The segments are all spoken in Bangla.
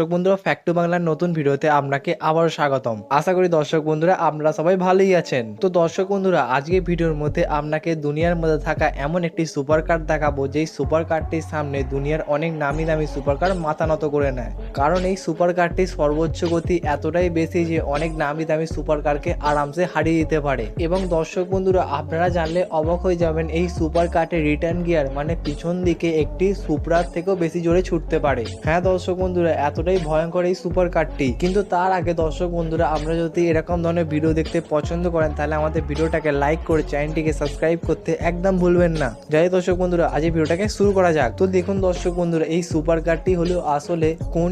দর্শক বন্ধুরা ফ্যাক্টু বাংলার নতুন ভিডিওতে আপনাকে আবার স্বাগতম। আশা করি দর্শক বন্ধুরা, আপনারা সবাই ভালোই আছেন। তো দর্শক বন্ধুরা, আজকে ভিডিওর মধ্যে আপনাকে দুনিয়ার মধ্যে থাকা এমন একটি সুপার কার দেখাবো, যেই সুপার কারটির সামনে দুনিয়ার অনেক নামি দামি সুপার কার মাথা নত করে নেয়। কারণ এই সুপার কারটির সর্বোচ্চ গতি এতটাই বেশি যে অনেক নামি দামি সুপার কারকে আরামসে হারিয়ে দিতে পারে। এবং দর্শক বন্ধুরা, আপনারা জানলে অবাক হয়ে যাবেন, এই সুপার কার্টের রিটার্ন গিয়ার মানে পিছন দিকে একটি সুপ্রার থেকেও বেশি জোরে ছুটতে পারে। হ্যাঁ দর্শক বন্ধুরা, এতটাই ভয়ঙ্কর এই সুপার কারটি কিন্তু তার আগে দর্শক বন্ধুরা আমরা যদি এরকম ধরনের ভিডিও দেখতে পছন্দ করেন, তাহলে আমাদের ভিডিওটাকে লাইক করে চ্যানেলটিকে সাবস্ক্রাইব করতে একদম ভুলবেন না। যাই দর্শক বন্ধুরা, আজ এই ভিডিওটাকে শুরু করা যাক। তো দেখুন দর্শক বন্ধুরা, এই সুপার কারটি হলো আসলে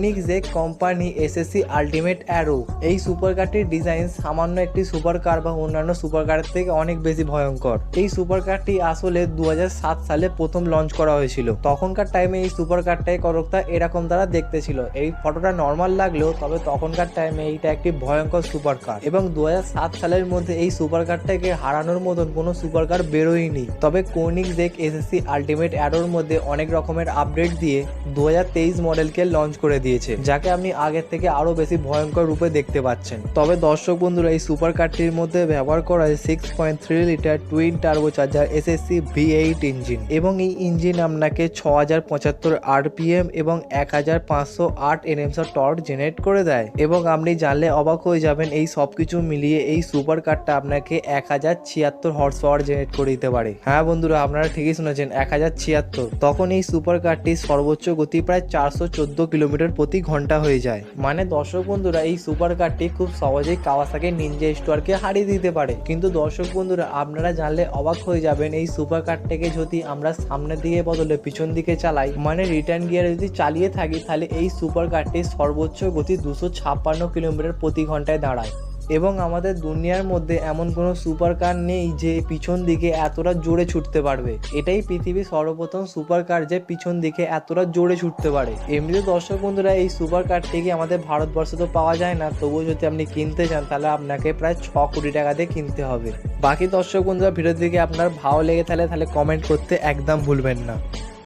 Koenigsegg company SSC ultimate aero এই সুপার কারটির ডিজাইন সামান্য একটি সুপার কার বা অন্যান্য সুপার কারের থেকে অনেক বেশি ভয়ঙ্কর। এই সুপার কারটি আসলে দু হাজার সাত সালে প্রথম লঞ্চ করা হয়েছিল। তখনকার টাইমে এই সুপার কারটাই করকটা এরকম তারা দেখতে ছিল। এই ফটোটা নর্মাল লাগলেও, তবে তখনকার টাইমে এইটা একটি ভয়ঙ্কর সুপার কার এবং দু হাজার সাত সালের মধ্যে এই সুপার কারটাকে হারানোর মতন কোনো সুপার কার বেরোয়নি তবে কোনিক জেক এসএসসি আলটিমেট অ্যারোর মধ্যে অনেক রকমের আপডেট দিয়ে দু হাজার তেইশ মডেলকে লঞ্চ করে দিয়েছে। যাকে আপনি আগের থেকে আরও বেশি ভয়ঙ্কর রূপে দেখতে পাচ্ছেন। তবে দর্শক বন্ধুরা, এই সুপার কারটির মধ্যে ব্যবহার করা হয় six point three litre twin turbo charger SSC V eight engine এবং এই ইঞ্জিন আপনাকে ছ হাজার পঁচাত্তর আরপিএম এবং এক হাজার পাঁচশো আট এনএমসর টর্ক জেনারেট করে দেয়। এবং আপনি জানলে অবাক হয়ে যাবেন, এই সব কিছু মিলিয়ে এই সুপার কারটা আপনাকে এক হাজার ছিয়াত্তর হর্স পাওয়ার জেনারেট করে দিতে পারে। হ্যাঁ বন্ধুরা, আপনারা ঠিকই শুনেছেন এক হাজার ছিয়াত্তর তখন এই সুপার কারটির সর্বোচ্চ গতি প্রায় চারশো চোদ্দ কিলোমিটার প্রতি ঘণ্টা হয়ে যায়। মানে দর্শক বন্ধুরা, এই সুপার কারটি খুব সহজেই কাওয়াসাকি নিনজা স্টোয়ারকে হারিয়ে দিতে পারে। কিন্তু দর্শক বন্ধুরা, আপনারা জানলে অবাক হয়ে যাবেন, এই সুপার কারটাকে যদি আমরা সামনের দিকে বদলে পিছন দিকে চালাই মানে রিটার্ন গিয়ার যদি চালিয়ে থাকি, তাহলে এই সুপার কারটি সর্বোচ্চ গতি দুশো ছাপ্পান্ন কিলোমিটার প্রতি ঘন্টায় দাঁড়ায়। এবং আমাদের দুনিয়ার মধ্যে এমন কোনো সুপার কার নেই যে পিছন দিকে এতটা জোরে ছুটতে পারবে। এটাই পৃথিবীর সর্বপ্রথম সুপার কার যে পিছন দিকে এতটা জোরে ছুটতে পারে। এমনিতে দর্শক বন্ধুরা, এই সুপার কারটিকে আমাদের ভারতবর্ষে তো পাওয়া যায় না, তবুও যদি আপনি কিনতে চান, তাহলে আপনাকে প্রায় ছ কোটি টাকা দিয়ে কিনতে হবে। বাকি দর্শক বন্ধুরা, ভিডিওর দিকে আপনার ভালো লেগে থাকলে তাহলে কমেন্ট করতে একদম ভুলবেন না।